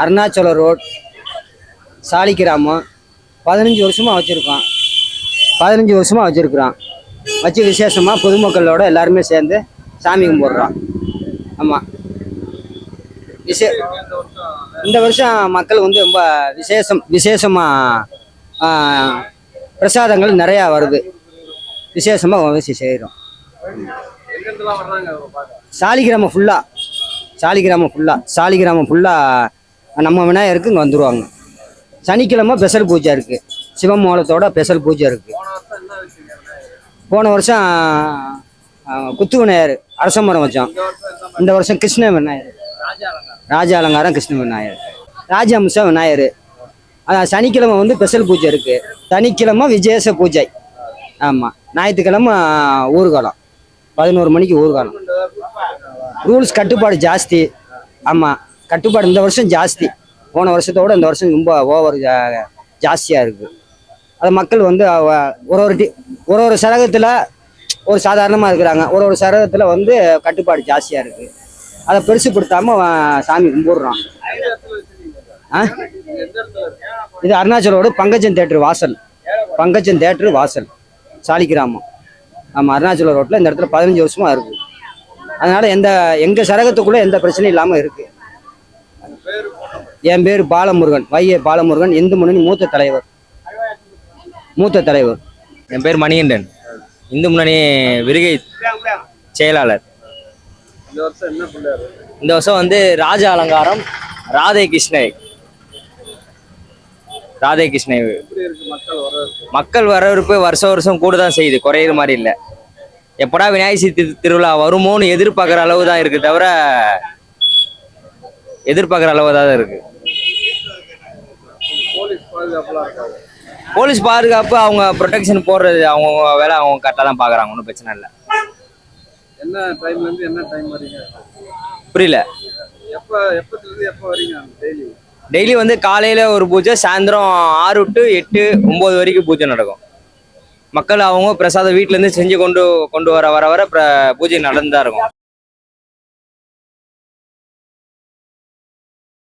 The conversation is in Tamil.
அருணாச்சல ரோட் சாலிக்கிராமம் பதினஞ்சு வருஷமாக வச்சுருக்கோம். பதினஞ்சு வருஷமாக வச்சுருக்குறோம். வச்சு விசேஷமாக பொதுமக்களோட எல்லாருமே சேர்ந்து சாமி கும்பிட்றோம். ஆமாம் விசே இந்த வருஷம் மக்கள் வந்து ரொம்ப விசேஷம் விசேஷமாக பிரசாதங்கள் நிறையா வருது. விசேஷமாக வசி செய்கிறோம் சாலிகிராமம் ஃபுல்லாக சாலிகிராமம் ஃபுல்லாக சாலிகிராமம் ஃபுல்லாக நம்ம விநாயகருக்கு இங்கே வந்துடுவாங்க சனிக்கிழமை பெசல் பூஜை இருக்குது சிவமோலத்தோட பெசல் பூஜை இருக்குது போன வருஷம் குத்து விநாயகர் அரச மரம் வச்சோம். இந்த வருஷம் கிருஷ்ண விநாயகர். ராஜா அலங்காரம் ராஜ அலங்காரம் கிருஷ்ண விநாயகர். ராஜாம்ச விநாயகர். அதான் சனிக்கிழமை வந்து ஸ்பெஷல் பூஜை இருக்குது சனிக்கிழமை விஜேச பூஜை. ஆமாம் ஞாயிற்றுக்கிழமை ஊர்காலம். பதினோரு மணிக்கு ஊர்காலம். ரூல்ஸ் கட்டுப்பாடு ஜாஸ்தி. ஆமாம் கட்டுப்பாடு இந்த வருஷம் ஜாஸ்தி. போன வருஷத்தோட இந்த வருஷம் ரொம்ப ஓவர் ஜாஸ்தியாக இருக்குது அது மக்கள் வந்து ஒரு ஒரு டி ஒரு ஒரு சரகத்தில் ஒரு சாதாரணமாக இருக்கிறாங்க. ஒரு ஒரு சரகத்தில் வந்து கட்டுப்பாடு ஜாஸ்தியாக இருக்குது அதை பெருசுப்படுத்தாமல் சாமி கும்பிடுறான் ஆ? இது அருணாச்சலோடு பங்கஜன் தேட்டர் வாசல். பங்கஜன் தேட்டரு வாசல். சாலிகிராமம் ஆமாம் அருணாச்சல ரோட்டில் இந்த இடத்துல பதினஞ்சு வருஷமாக இருக்குது அதனால் எந்த எங்கள் சரகத்துக்குள்ளே எந்த பிரச்சனையும் இல்லாமல் இருக்குது என் பேர் பாலமுருகன் வைஏ பாலமுருகன் இந்து முன்னணி மூத்த தலைவர். மூத்த தலைவர். என் பேர் மணிகண்டன். இந்து முன்னணி விருகை செயலாளர். இந்த வருஷம் வந்து ராஜ அலங்காரம் ராதே கிருஷ்ணை. ராதே கிருஷ்ணை. மக்கள் வரவேற்பு வருஷம் வருஷம் கூட தான் செய்யுது குறையிற மாதிரி இல்லை. எப்படா விநாயகர் சதுர்த்தி திருவிழா வருமோன்னு எதிர்பார்க்குற அளவு தான் இருக்கு தவிர எதிர்பார்க்குற அளவு தான் இருக்கு. பாதுகாப்புலாம் இருக்காது. போலீஸ் பாதுகாப்பு அவங்க ப்ரொடெக்ஷன் போடுறது அவங்க வேலை அவங்க கரெக்டாக தான் பார்க்குறாங்க ஒன்றும் பிரச்சனை இல்லை. என்ன டைம்ல இருந்து என்ன டைம் வரீங்க புரியல. எப்ப எப்பத்துல இருந்து எப்ப வரீங்க டெய்லி டெய்லி வந்து காலையில் ஒரு பூஜை சாயந்தரம் ஆறு டு எட்டு ஒம்பது வரைக்கும் பூஜை நடக்கும். மக்கள் அவங்க பிரசாதம் வீட்டிலேருந்து செஞ்சு கொண்டு கொண்டு வர வர வர பூஜை நடந்து தான் இருக்கும்.